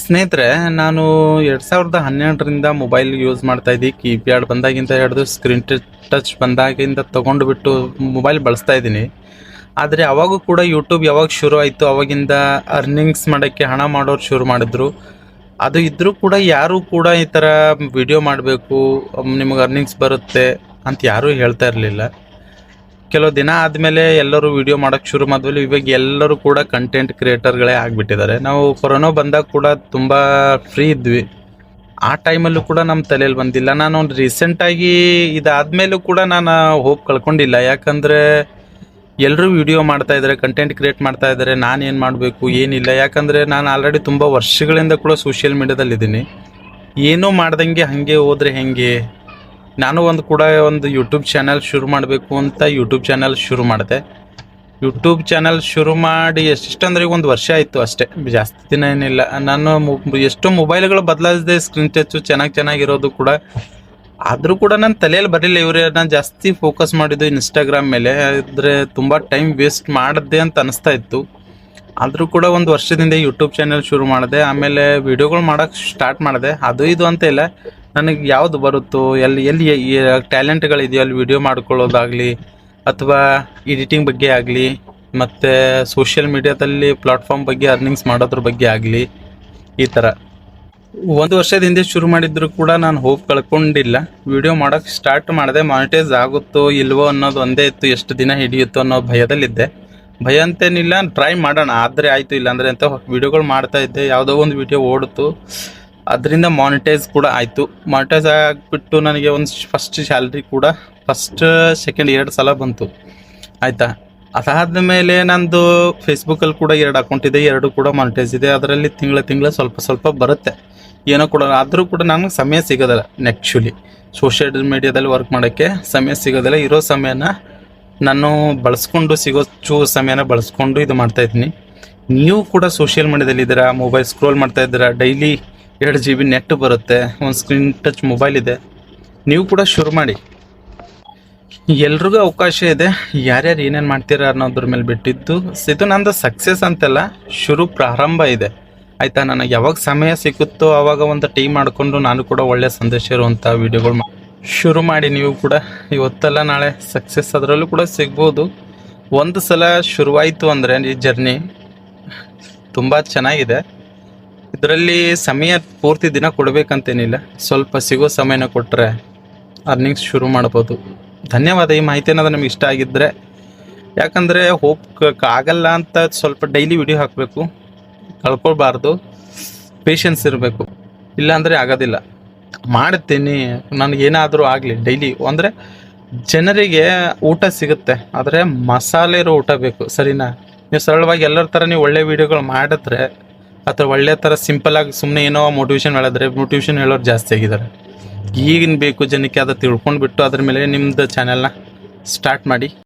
ಸ್ನೇಹಿತರೆ, ನಾನು ಎರಡು ಸಾವಿರದ ಹನ್ನೆರಡರಿಂದ ಮೊಬೈಲ್ ಯೂಸ್ ಮಾಡ್ತಾ ಇದ್ದೀನಿ. ಕೀಪ್ಯಾಡ್ ಬಂದಾಗಿಂದ ಹಿಡಿದು ಸ್ಕ್ರೀನ್ ಟಚ್ ಬಂದಾಗಿಂದ ತೊಗೊಂಡು ಬಿಟ್ಟು ಮೊಬೈಲ್ ಬಳಸ್ತಾ ಇದ್ದೀನಿ. ಆದರೆ ಅವಾಗೂ ಕೂಡ ಯೂಟ್ಯೂಬ್ ಯಾವಾಗ ಶುರು ಆಯಿತು, ಅವಾಗಿಂದ ಅರ್ನಿಂಗ್ಸ್ ಮಾಡೋಕ್ಕೆ ಹಣ ಮಾಡೋರು ಶುರು ಮಾಡಿದ್ರು. ಅದು ಇದ್ದರೂ ಕೂಡ ಯಾರೂ ಕೂಡ ಈ ಥರ ವಿಡಿಯೋ ಮಾಡಬೇಕು, ನಿಮಗೆ ಅರ್ನಿಂಗ್ಸ್ ಬರುತ್ತೆ ಅಂತ ಯಾರೂ ಹೇಳ್ತಾ ಇರಲಿಲ್ಲ. ಕೆಲವು ದಿನ ಆದಮೇಲೆ ಎಲ್ಲರೂ ವಿಡಿಯೋ ಮಾಡೋಕ್ಕೆ ಶುರು ಮಾಡಿದ್ವಿ ಇವಾಗ ಎಲ್ಲರೂ ಕೂಡ ಕಂಟೆಂಟ್ ಕ್ರಿಯೇಟರ್ಗಳೇ ಆಗಿಬಿಟ್ಟಿದ್ದಾರೆ. ನಾವು ಕೊರೋನಾ ಬಂದಾಗ ಕೂಡ ತುಂಬ ಫ್ರೀ ಇದ್ವಿ. ಆ ಟೈಮಲ್ಲೂ ಕೂಡ ನಮ್ಮ ತಲೆಯಲ್ಲಿ ಬಂದಿಲ್ಲ. ನಾನು ರೀಸೆಂಟಾಗಿ ಇದಾದ್ಮೇಲೂ ಕೂಡ ನಾನು ಹೋಪ್ ಕಳ್ಕೊಂಡಿಲ್ಲ. ಯಾಕಂದರೆ ಎಲ್ಲರೂ ವಿಡಿಯೋ ಮಾಡ್ತಾ ಇದ್ದಾರೆ ಕಂಟೆಂಟ್ ಕ್ರಿಯೇಟ್ ಮಾಡ್ತಾ ಇದ್ದಾರೆ ನಾನು ಏನು ಮಾಡಬೇಕು, ಏನಿಲ್ಲ. ಯಾಕಂದರೆ ನಾನು ಆಲ್ರೆಡಿ ತುಂಬ ವರ್ಷಗಳಿಂದ ಕೂಡ ಸೋಷಿಯಲ್ ಮೀಡ್ಯಾದಲ್ಲಿದ್ದೀನಿ ಏನೂ ಮಾಡ್ದಂಗೆ ಹಾಗೆ ಹೋದರೆ ಹೆಂಗೆ? ನಾನು ಒಂದು ಕೂಡ ಒಂದು ಯೂಟ್ಯೂಬ್ ಚಾನಲ್ ಶುರು ಮಾಡಬೇಕು ಅಂತ ಯೂಟ್ಯೂಬ್ ಚಾನಲ್ ಶುರು ಮಾಡಿದೆ. ಯೂಟ್ಯೂಬ್ ಚಾನಲ್ ಶುರು ಮಾಡಿ ಎಷ್ಟಂದ್ರೆ ಈಗ ಒಂದು ವರ್ಷ ಆಯಿತು ಅಷ್ಟೇ. ಜಾಸ್ತಿ ದಿನ ಏನಿಲ್ಲ. ನಾನು ಎಷ್ಟು ಮೊಬೈಲ್ಗಳು ಬದಲಾಯಿಸಿದೆ ಸ್ಕ್ರೀನ್ ಟಚ್ಚು ಚೆನ್ನಾಗಿ ಚೆನ್ನಾಗಿರೋದು ಕೂಡ. ಆದರೂ ಕೂಡ ನನ್ನ ತಲೆಯಲ್ಲಿ ಬರಲಿಲ್ಲ. ಇವರೇ ನಾನು ಜಾಸ್ತಿ ಫೋಕಸ್ ಮಾಡಿದ್ದು ಇನ್ಸ್ಟಾಗ್ರಾಮ್ ಮೇಲೆ. ಆದರೆ ತುಂಬ ಟೈಮ್ ವೇಸ್ಟ್ ಮಾಡಿದೆ ಅಂತ ಅನಿಸ್ತಾ ಇತ್ತು. ಆದರೂ ಕೂಡ ಒಂದು ವರ್ಷದಿಂದ ಯೂಟ್ಯೂಬ್ ಚಾನೆಲ್ ಶುರು ಮಾಡಿದೆ. ಆಮೇಲೆ ವಿಡಿಯೋಗಳು ಮಾಡೋಕ್ಕೆ ಸ್ಟಾರ್ಟ್ ಮಾಡಿದೆ. ಅದು ಇದು ಅಂತ ಇಲ್ಲ. ನನಗೆ ಯಾವುದು ಬರುತ್ತೋ, ಎಲ್ಲಿ ಎಲ್ಲಿ ಟ್ಯಾಲೆಂಟ್ಗಳಿದೆಯೋ ಅಲ್ಲಿ ವಿಡಿಯೋ ಮಾಡ್ಕೊಳ್ಳೋದಾಗಲಿ, ಅಥವಾ ಎಡಿಟಿಂಗ್ ಬಗ್ಗೆ ಆಗಲಿ, ಮತ್ತು ಸೋಷಿಯಲ್ ಮೀಡ್ಯಾದಲ್ಲಿ ಪ್ಲಾಟ್ಫಾರ್ಮ್ ಬಗ್ಗೆ ಅರ್ನಿಂಗ್ಸ್ ಮಾಡೋದ್ರ ಬಗ್ಗೆ ಆಗಲಿ, ಈ ಥರ ಒಂದು ವರ್ಷದ ಹಿಂದೆ ಶುರು ಮಾಡಿದ್ರು ಕೂಡ ನಾನು ಹೋಪ್ ಕಳ್ಕೊಂಡಿಲ್ಲ. ವಿಡಿಯೋ ಮಾಡೋಕ್ಕೆ ಸ್ಟಾರ್ಟ್ ಮಾಡಿದೆ ಮಾನಿಟೈಸ್ ಆಗುತ್ತೋ, ಇಲ್ವೋ ಅನ್ನೋದು ಒಂದೇ ಇತ್ತು, ಎಷ್ಟು ದಿನ ಹಿಡಿಯುತ್ತೋ ಅನ್ನೋ ಭಯದಲ್ಲಿದ್ದೆ. ಭಯ ಅಂತೇನಿಲ್ಲ ಟ್ರೈ ಮಾಡೋಣ. ಆದರೆ ಆಯಿತು, ಇಲ್ಲಾಂದರೆ ಅಂತ ವಿಡಿಯೋಗಳು ಮಾಡ್ತಾ ಇದ್ದೆ. ಯಾವುದೋ ಒಂದು ವಿಡಿಯೋ ಓಡಿತು. ಅದರಿಂದ ಮಾನಿಟೈಸ್ ಕೂಡ ಆಯಿತು. ಮಾನಿಟೈಸ್ ಆಗಿಬಿಟ್ಟು ನನಗೆ ಒಂದು ಫಸ್ಟ್ ಸ್ಯಾಲ್ರಿ ಕೂಡ ಫಸ್ಟ್ ಸೆಕೆಂಡ್ ಎರಡು ಸಲ ಬಂತು. ಆಯಿತಾ? ಅದಾದ ಮೇಲೆ ನಂದು ಫೇಸ್ಬುಕ್ಕಲ್ಲಿ ಕೂಡ ಎರಡು ಅಕೌಂಟ್ ಇದೆ, ಎರಡು ಕೂಡ ಮಾನಿಟೈಸ್ ಇದೆ. ಅದರಲ್ಲಿ ತಿಂಗಳ ತಿಂಗಳ ಸ್ವಲ್ಪ ಸ್ವಲ್ಪ ಬರುತ್ತೆ. ಏನೋ ಕೂಡ ಆದರೂ ಕೂಡ ನನಗೆ ಸಮಯ ಸಿಗೋದಿಲ್ಲ ಆ್ಯಕ್ಚುಲಿ ಸೋಷಿಯಲ್ ಮೀಡಿಯಾದಲ್ಲಿ ವರ್ಕ್ ಮಾಡೋಕ್ಕೆ ಸಮಯ ಸಿಗೋದಿಲ್ಲ. ಇರೋ ಸಮಯನ ನಾನು ಬಳಸ್ಕೊಂಡು ಸಿಗೋ ಚೂ ಸಮಯನ ಬಳಸ್ಕೊಂಡು ಇದು ಮಾಡ್ತಾ ಇದ್ದೀನಿ. ನೀವು ಕೂಡ ಸೋಷಿಯಲ್ ಮೀಡ್ಯಾದಲ್ಲಿ ಇದ್ದೀರಾ? ಮೊಬೈಲ್ ಸ್ಕ್ರೋಲ್ ಮಾಡ್ತಾ ಇದ್ದೀರಾ? ಡೈಲಿ ಎರಡು ಜಿ ಬಿ ನೆಟ್ ಬರುತ್ತೆ, ಒಂದು ಸ್ಕ್ರೀನ್ ಟಚ್ ಮೊಬೈಲ್ ಇದೆ. ನೀವು ಕೂಡ ಶುರು ಮಾಡಿ. ಎಲ್ರಿಗೂ ಅವಕಾಶ ಇದೆ, ಯಾರ್ಯಾರು ಏನೇನು ಮಾಡ್ತೀರಾ ಅನ್ನೋದ್ರ ಮೇಲೆ ಬಿಟ್ಟಿದ್ದು. ಇದು ನಂದು ಸಕ್ಸಸ್ ಅಂತಲ್ಲ ಶುರು ಪ್ರಾರಂಭ ಇದೆ. ಆಯಿತಾ, ನನಗೆ ಯಾವಾಗ ಸಮಯ ಸಿಗುತ್ತೋ ಆವಾಗ ಒಂದು ಟೀಮ್ ಮಾಡಿಕೊಂಡು ನಾನು ಕೂಡ ಒಳ್ಳೆಯ ಸಂದೇಶ ಇರುವಂಥ ವಿಡಿಯೋಗಳು ಶುರು ಮಾಡಿ ನೀವು ಕೂಡ. ಇವತ್ತೆಲ್ಲ ನಾಳೆ ಸಕ್ಸಸ್ ಅದರಲ್ಲೂ ಕೂಡ ಸಿಗ್ಬೋದು. ಒಂದು ಸಲ ಶುರುವಾಯಿತು ಅಂದರೆ ಈ ಜರ್ನಿ ತುಂಬ ಚೆನ್ನಾಗಿದೆ. ಇದರಲ್ಲಿ ಸಮಯ ಪೂರ್ತಿ ದಿನ ಕೊಡಬೇಕಂತೇನಿಲ್ಲ. ಸ್ವಲ್ಪ ಸಿಗೋ ಸಮಯನ ಕೊಟ್ಟರೆ ಅರ್ನಿಂಗ್ಸ್ ಶುರು ಮಾಡ್ಬೋದು. ಧನ್ಯವಾದ. ಈ ಮಾಹಿತಿ ಅನ್ನೋದು ನಮಗೆ ಇಷ್ಟ ಆಗಿದ್ದರೆ ಯಾಕಂದರೆ ಹೋಪ್ ಆಗಲ್ಲ ಅಂತ ಸ್ವಲ್ಪ ಡೈಲಿ ವಿಡಿಯೋ ಹಾಕಬೇಕು. ಕಳ್ಕೊಳ್ಬಾರ್ದು. ಪೇಷನ್ಸ್ ಇರಬೇಕು. ಇಲ್ಲಾಂದರೆ ಆಗೋದಿಲ್ಲ. ಮಾಡ್ತೀನಿ. ನನಗೇನಾದರೂ ಆಗಲಿ ಡೈಲಿ ಅಂದರೆ ಜನರಿಗೆ ಊಟ ಸಿಗುತ್ತೆ. ಆದರೆ ಮಸಾಲೆ ಇರೋ ಊಟ ಬೇಕು. ಸರಿನಾ? ನೀವು ಸರಳವಾಗಿ ಎಲ್ಲರ ಥರ ನೀವು ಒಳ್ಳೆ ವೀಡಿಯೋಗಳು ಮಾಡಿದ್ರೆ ಅಥವಾ ಒಳ್ಳೆ ಥರ ಸಿಂಪಲಾಗಿ ಸುಮ್ಮನೆ ಏನೋ ಮೋಟಿವೇಶನ್ ಹೇಳಿದ್ರೆ ಮೋಟಿವೇಶನ್ ಹೇಳೋರು ಜಾಸ್ತಿ ಆಗಿದ್ದಾರೆ. ಈಗಿನ ಬೇಕು ಜನಕ್ಕೆ ಅದು ತಿಳ್ಕೊಂಡ್ಬಿಟ್ಟು ಅದ್ರ ಮೇಲೆ ನಿಮ್ಮದು ಚಾನೆಲ್ನ ಸ್ಟಾರ್ಟ್ ಮಾಡಿ.